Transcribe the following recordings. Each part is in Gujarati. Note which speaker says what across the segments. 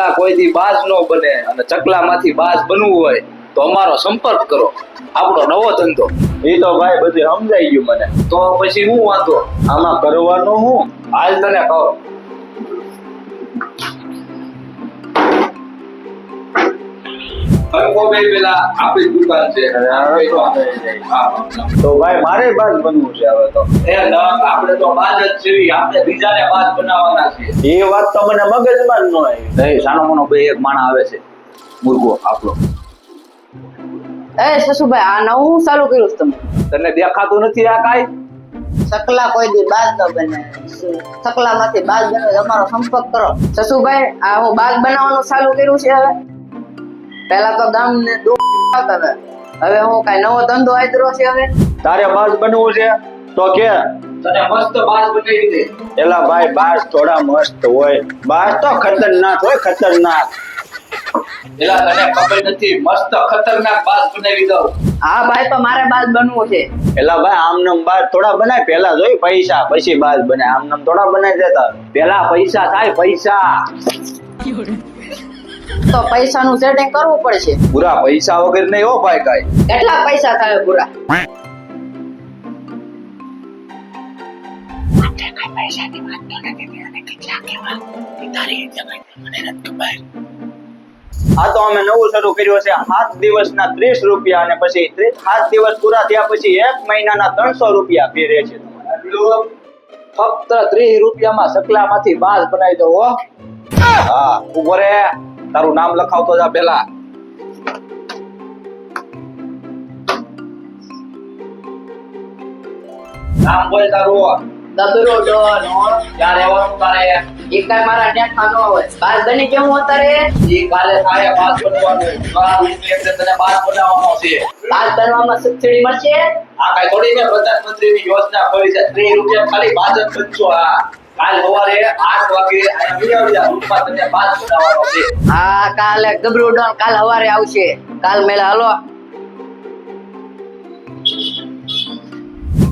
Speaker 1: ચકલા કોઈથી બાજ ન બને અને ચકલામાંથી બાજ બનવું હોય તો અમારો સંપર્ક કરો. આપણો નવો ધંધો.
Speaker 2: એ તો ભાઈ બધું સમજાઈ ગયું મને.
Speaker 1: તો પછી હું વાંધો?
Speaker 2: આમાં કરવાનું હું?
Speaker 1: આજ તને કહો.
Speaker 2: તો ભાઈ મારે બાજ બનવું છે હવે તો.
Speaker 1: એ આપણે તો બાજ જ છીએ આપણે બીજાને બાજ બનાવવાના છે.
Speaker 2: એ વાત તો મને મગજમાં જ ન આવી.
Speaker 1: એ સાનો મોનો બે એક માણા આવે છે. મુર્ગો આપણો.
Speaker 3: એ સસુભાઈ આ નવું ચાલુ કર્યું તમે?
Speaker 1: તને દેખાતું નથી આ કાંઈ?
Speaker 3: સકલા કોઈ દી બાજ ન બને. સકલા માંથી બાજ બને તમારો અમારો સંપર્ક કરો. સસુભાઈ આ હું બાજ બનાવવાનું ચાલુ કર્યું છે હવે? પહેલા તો ગામ ને દૂધ આવતા હવે હું કઈ નવો ધંધો આદરો છે હવે?
Speaker 2: તારે બાસ બનવું છે? તો કે
Speaker 1: તને મસ્ત બાસ બનાવી દે.
Speaker 2: એલા ભાઈ બાસ થોડા મસ્ત હોય. બાસ તો ખતરનાક હોય ખતરનાક.
Speaker 1: એલા તને ખબર નથી મસ્ત ખતરનાક બાસ બનાવી દઉં.
Speaker 3: હા ભાઈ તો મારે બાસ બનવું છે.
Speaker 2: એલા ભાઈ આમ નામ બાજ થોડા બનાય પેલા જોઈ પૈસા પછી બાસ બનાય. આમ નામ થોડા બનાય દેતા.
Speaker 1: પેલા પૈસા થાય પૈસા.
Speaker 3: તો પૈસાનું સેટિંગ કરવું પડશે.
Speaker 1: પૂરા પૈસા વગર નહીં હો ભાઈ કાંઈ.
Speaker 3: કેટલા પૈસા થાય પૂરા?
Speaker 2: આ તો અમે નવું શરૂ કર્યું છે સાત દિવસના ત્રીસ રૂપિયા અને પછી સાત દિવસ પૂરા થયા પછી એક મહિનાના ત્રણસો રૂપિયા ફી રહે છે
Speaker 1: ફક્ત ત્રીસ રૂપિયામાં સકલામાંથી બાસ બનાવી દો હા ઊભો રે. તારું નામ લખાવતો જા પેલા નામ બોલ તારું.
Speaker 3: દદરો ડોન
Speaker 1: ક્યાં રહેવાનું તારે
Speaker 3: એક કાંઈ મારા નેઠા ખાનો હોય. બાર બની કેમ હો
Speaker 1: તારે એ કાલે થાય બાર બનવાનું રૂપિયા એટલે તને બાર બનાવવાનો છે.
Speaker 3: બાર બનવામાં સબસિડી મળશે?
Speaker 1: આ કઈ થોડી ને પ્રધાનમંત્રીની યોજના ખોલી છે. ત્રીસ રૂપિયા ખાલી બાજ જ બનશો આ કાલ સવારે આઠ વાગે અહીંયા મીરાવડિયા રૂટમાં તને બાજ બનાવવાનો છે.
Speaker 3: હા કાલે ગબરુ ડોન કાલ સવારે આવશે. કાલ મેળા હાલો.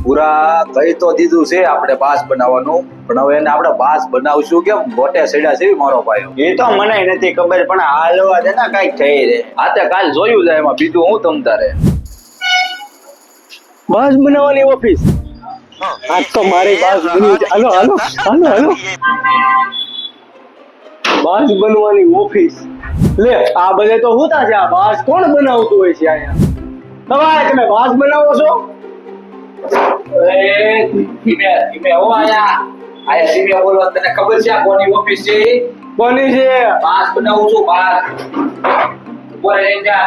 Speaker 1: પૂરા કહી તો દીધું છે આપણે બાસ બનાવવાનું પણ હવે એને આપણે બાસ બનાવશું કેમ? મોટે સડ્યા છે મારો ભાઈ
Speaker 2: એ તો મને નથી ખબર પણ હાલવા દે ના કંઈક થઈ રે
Speaker 1: આ તે કાલ જોયું જાય એમાં બીજું હું તમ તારે?
Speaker 4: બાસ બનાવવાની ઓફિસ આજ તો મારી બાસ બની છે હાલો હાલો હાલો હાલો. બાસ બનવાની ઓફિસ. લે આ બધે તો હોતા છે આ બાસ કોણ બનાવતું હોય છે અહીંયા? તમારે તમે બાસ બનાવો છો?
Speaker 1: એ ધીમે ધીમે હો આયા. આયા ધીમે બોલવા તને ખબર છે આ કોની ઓફિસ છે?
Speaker 4: કોની છે.
Speaker 1: બાસ બનાવું છું બાસ ઊભો જા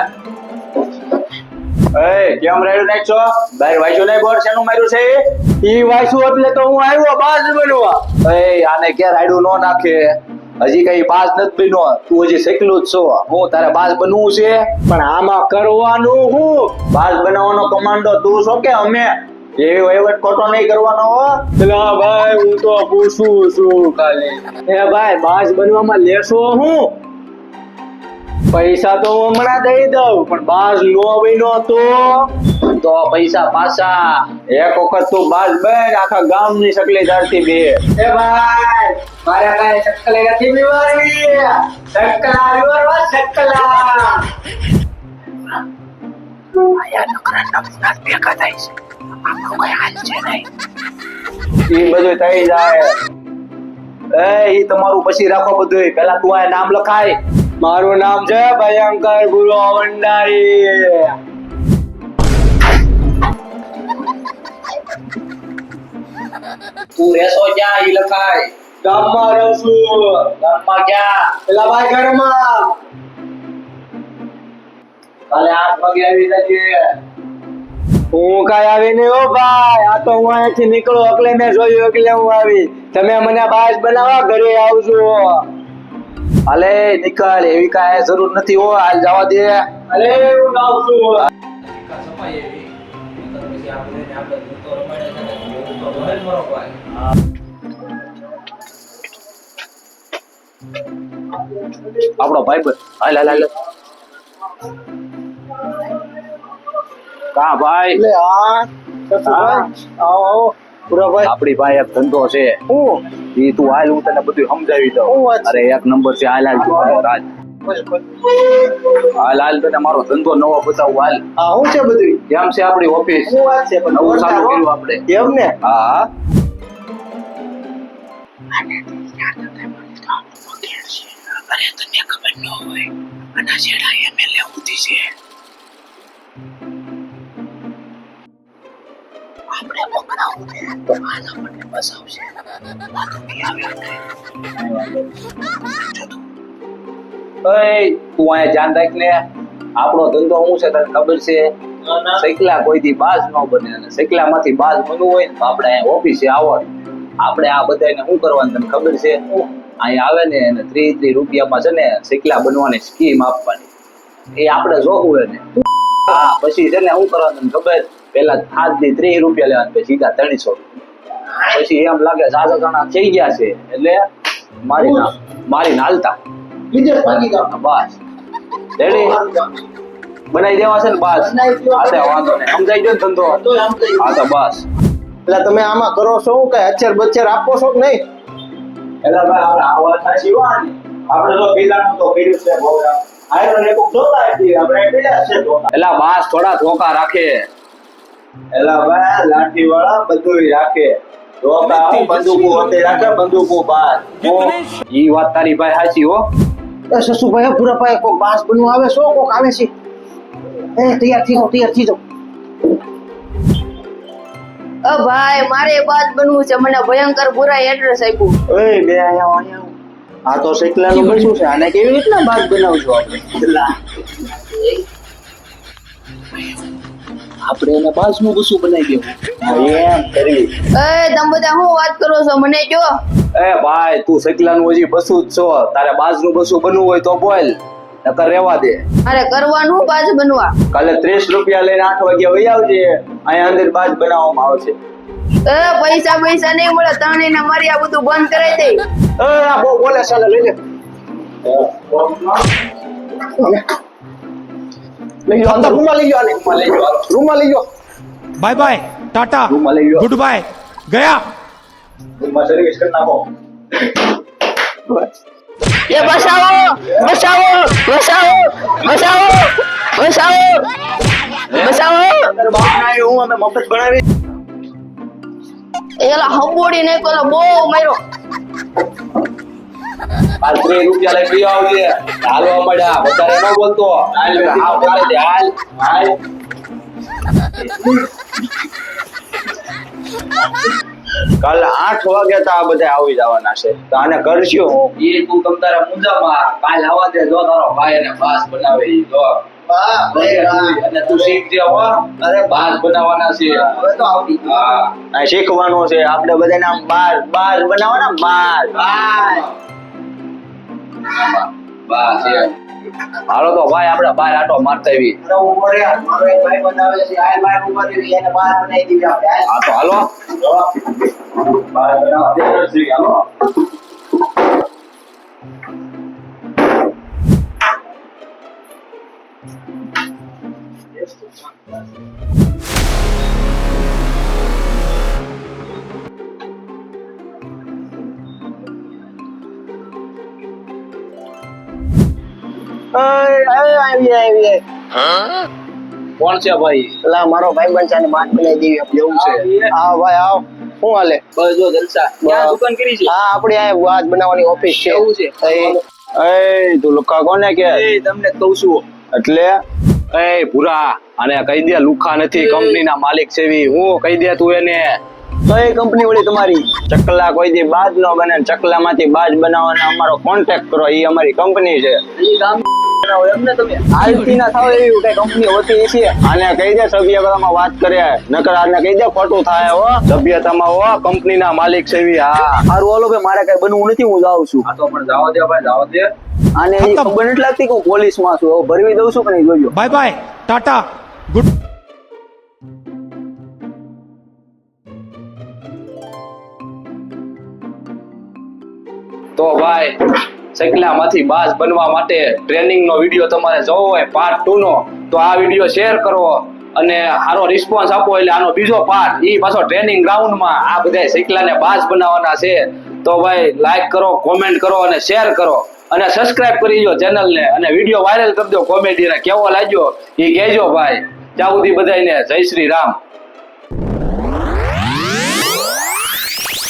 Speaker 2: એ કેમ રેડું નાખશો બાર વાંચ્યું નહીં બોર્ડ શેનું માર્યું છે?
Speaker 4: ઈ વાંચું એટલે તો હું આવ્યો બાસ બનવા
Speaker 1: એ આને કે રાયડું નો નાખે. હજી કઈ બાસ નથી બન્યો. તું હજી શીખલું જ છો. હું તારે બાસ બનવું છે?
Speaker 4: પણ આમાં કરવાનું હું?
Speaker 2: બાસ બનાવવાનો કમાન્ડો તું છો કે અમે? એવી વહીવટ ખોટો નહીં કરવાનો હો.
Speaker 4: પેલા ભાઈ હું તો પૂછું છું ખાલી. એ ભાઈ બાસ બનવામાં લેશો હું? પૈસા તો હું હમણાં દઈ દઉં પણ બાસ નો બન્યો તો
Speaker 1: તો પૈસા પાછા.
Speaker 2: એક વખત તું બાસ બેન આખા ગામની સકલી ધારતી બે.
Speaker 4: એ ભાઈ મારે કાંઈ ચક્કલે નથી
Speaker 2: ઈ બધું થઈ જાય.
Speaker 1: એ ઈ તમારું પછી રાખો બધું પેલા તું આ નામ લખાય.
Speaker 4: મારું નામ છે ભયંકર ગુરુ ભંડારી
Speaker 1: તું રહેશો ક્યાં ઈ લખાય?
Speaker 4: ગામમાં રહું છું
Speaker 1: ગામમાં ક્યાં?
Speaker 4: પેલા ભાઈ ઘરમાં.
Speaker 1: કાલે આઠ વાગે આવી જજે.
Speaker 4: હું કઈ આવી નહીં હો ભાઈ. આ તો હું અહીંથી નીકળું એટલે મેં જોયું એટલે હું આવી. તમે મને બાસ બનાવવા ઘરે આવજો.
Speaker 1: હાલે નિકાલ એવી કાંઈ જરૂર નથી હો હાલ જવા દે.
Speaker 4: અલે હું આવશું
Speaker 1: આપણો ભાઈ બસ હાલ હાલ હાલ. કા ભાઈ?
Speaker 4: લે આ આવો.
Speaker 2: પૂરાભાઈ
Speaker 1: પાસે એક ધંધો છે. એ તું હાલ હું તને બધું સમજાવી દઉં? અરે એક નંબર છે હાલ હાલ હાલ તને મારો ધંધો નવો બતાવું હાલ.
Speaker 2: આ શું છે બધું?
Speaker 1: કેમ છે આપણી ઓફિસ?
Speaker 2: શું વાત છે
Speaker 1: નવું ચાલુ કર્યું આપણે.
Speaker 2: એમ ને?
Speaker 1: હા હા. એય, તું અહીંયા ધ્યાન રાખ ને. આપણો ધંધો શું છે તને ખબર છે? સૈકલા કોઈથી બાજ ન બને અને સૈકલામાંથી બાજ બનવું હોય ને તો આપણે અહીંયા ઓફિસે આવો આપણે આ બધાને શું કરવાનું તને ખબર છે? અહીંયા આવે ને એને ત્રીસ ત્રીસ રૂપિયામાં છે ને સૈકલા બનવાની સ્કીમ આપવાની. એ આપણે જોવું એને હા પછી છે ને શું કરવાનું તને ખબર? પેલા હાથથી ત્રીસ રૂપિયા લેવાના પછી સીધા ત્રણસો. પછી એમ લાગે સાજા જણા થઈ ગયા છે એટલે મારી મારી
Speaker 5: જાઓ.
Speaker 1: બસ. રેડી બનાવી દેવા છે ને? બસ. વાંધો નહીં. સમજાઈ ગયો ધંધો? હા તો બસ.
Speaker 2: એટલે તમે આમાં કરો છો? શું કઈ અચ્છર બચ્ચર આપો છો કે નહીં?
Speaker 1: એટલે ભાઈ આપણે આ સાચી વાત આપણે તો પીલાનું તો કર્યું છે બહુ આયરન એક જોતા હતી આપણે પીલા છે એલા બાસ થોડા ધોકા રાખે. એલા ભાઈ લાઠી વાળા બધું રાખે ધોકા બંદૂકો હોતે રાખે બંદૂકો બાર. ઈ વાત તારી ભાઈ સાચી હો.
Speaker 2: એ સસુભાઈ પૂરાભાઈ કોક બાસ બનવા આવે છો કોક આવે છે? એ તૈયાર થઈ જાઓ તૈયાર થઈ જાઓ.
Speaker 3: અ ભાઈ મારે બાદ બનવું છે મને ભયંકર બુરા એડ્રેસ આપ્યું.
Speaker 2: એ બે આ તો શેકલાનું બન્યું છે આને કેવી રીતના બાસ બનાવજો આપણે?
Speaker 1: આપણે એને બાસનું કશું બનાવી દેવું.
Speaker 2: એમ કરી.
Speaker 3: એ તમે બધા શું વાત કરો છો? મને જો
Speaker 1: એ ભાઈ તું સકલાનું હજી બસું જ છો. તારે બાજનું બસું બનવું હોય તો બોલ નકર રેવા દે.
Speaker 3: અરે કરવાનું બાજ બનવા?
Speaker 1: કાલે ત્રીસ રૂપિયા લઈને આઠ વાગ્યા વહી આવજે. અહીંયા અંદર બાજ બનાવવામાં આવશે.
Speaker 3: એ પૈસા પૈસા નહીં મળે ત્રણેય મારી આ બધું બંધ કરાઈ દે.
Speaker 2: એ આ બહુ બોલે સાલે લઈ લે લઈ લઈ જાઓ આને.
Speaker 1: રૂમમાં લઈ જાઓ
Speaker 2: રૂમમાં લઈ જાઓ
Speaker 6: બાય બાય ટાટા.
Speaker 1: રૂમમાં લઈ જાઓ ગુડ બાય. ગયા.
Speaker 3: એ બસાવો બસાવો બસાવો બસાવો બસાવો
Speaker 2: બનાવી
Speaker 3: એલા હંબોડી ને કોલો બહુ માર્યો.
Speaker 1: આ રૂપિયા લઈ પીવા આવજે. હાલવા મળ્યા વધારે ન બોલતો. હાલ હાલ. હાલ.
Speaker 2: કાલે આઠ વાગે તો આ બધા આવી જવાના છે. તો આને કરશું? હું
Speaker 1: એ તું તમ તારા મુંજામાં કાલ આવા દે જો તારો ભાઈ એને બાસ બનાવે ઈ જો. અને તું શીખજે હો. અરે બાસ બનાવવાના છે. હવે તો આવડી હા
Speaker 2: શીખવાનું છે. આપણે બધાને આમ બાર બાર બનાવવાના બાર.
Speaker 1: બસ એ હાલો તો ભાઈ આપણે બહાર આટો મારતા આવી હા તો હાલો. Thank બનાવવા
Speaker 2: આવી આવી
Speaker 1: કોણ છે ભાઈ?
Speaker 2: લા મારો ભાઈબંધ છે આને બાર બનાવી દેવી આપણે એવું છે. હા ભાઈ આવ. શું હાલે?
Speaker 1: બસ જો જલસા. ક્યાં દુકાન કરી છે?
Speaker 2: હા આપણે આ વાત બનાવવાની ઓફિસ છે.
Speaker 1: એવું છે?
Speaker 2: એ તું લુકા કોને કે?
Speaker 1: એ તમને કહું છું.
Speaker 2: એટલે?
Speaker 1: એ ભૂરા અને કહી દે લુખા નથી કંપનીના માલિક છે હું કહી દે તું એને.
Speaker 2: કઈ કંપની વળી તમારી. ચકલા કોઈ દી બાજ નો બને ચકલા માંથી બાજ બનાવવાનો અમારો કોન્ટેક્ટ કરો એ અમારી કંપની છે. ના હોય એમને તમે આલતી ના થાવ એવી કઈ કંપની હોતી છે આને કહી દે સભ્યતામાં વાત કરે નકર આને કહી દે ખોટું થાય હો.
Speaker 1: સભ્યતામાં હો કંપની ના માલિક છે એવી હા.
Speaker 2: હારું ઓલો ભાઈ મારે કઈ બનવું નથી હું જાઉં છું.
Speaker 1: આ તો પણ જાવ દે ભાઈ જાવ દે.
Speaker 2: અને એ ખબર નથી લાગતી કે હું પોલીસમાં છું ભરવી દઉં છું કે નહીં જોજો.
Speaker 6: Bye bye tata good.
Speaker 1: તો ભાઈ સકલામાંથી બાસ બનવા માટે ટ્રેનિંગ નો વીડિયો તમારે જોવો હોય પાર્ટ ટુ નો, તો આ વીડિયો શેર કરો અને આનો રિસ્પોન્સ આપો એટલે આનો બીજો પાર્ટ એ પાછો ટ્રેનિંગ ગ્રાઉન્ડમાં આ બધા સકલાને બાસ બનાવવાના છે. તો ભાઈ લાઈક કરો કોમેન્ટ કરો અને શેર કરો. અને સબસ્ક્રાઇબ કરી દો ચેનલને અને વીડિયો વાયરલ કરી દો કોમેડીને કેવો લાગ્યો? એ કહેજો ભાઈ. ત્યાં સુધી બધાને જય શ્રી રામ.